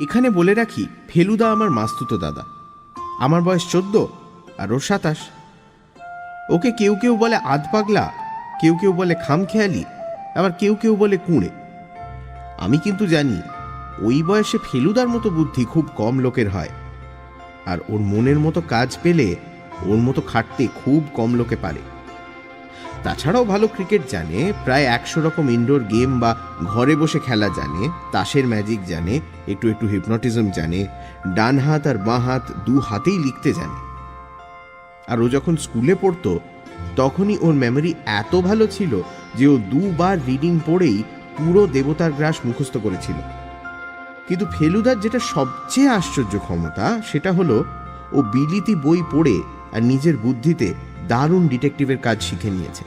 এখানে বলে রাখি, ফেলুদা আমার মাস্তুতো দাদা। আমার বয়স চোদ্দ আর ওর সাতাশ। ওকে কেউ কেউ বলে আধ পাগলা, কেউ কেউ বলে খামখেয়ালি, আবার কেউ কেউ বলে কুঁড়ে। আমি কিন্তু জানি, ওই বয়সে ফেলুদার মতো বুদ্ধি খুব কম লোকের হয়। আর ওর মনের মতো কাজ পেলে, ওর মতো খাটতে খুব কম লোকে পারে। তাছাড়াও ভালো ক্রিকেট জানে, প্রায় একশো রকম ইনডোর গেম বা ঘরে বসে খেলা জানে, তাসের ম্যাজিক জানে, একটু একটু হিপনটিজম জানে, ডান হাত আর বাঁ হাত দু হাতেই লিখতে জানে। আর ও যখন স্কুলে পড়তো, তখনই ওর মেমরি এত ভালো ছিল যে ও দুবার রিডিং পড়েই পুরো দেবতার গ্রাস মুখস্থ করেছিল। কিন্তু ফেলুদার যেটা সবচেয়ে আশ্চর্য ক্ষমতা, সেটা হলো ও বিলিতি বই পড়ে আর নিজের বুদ্ধিতে দারুণ ডিটেকটিভের কাজ শিখে নিয়েছে।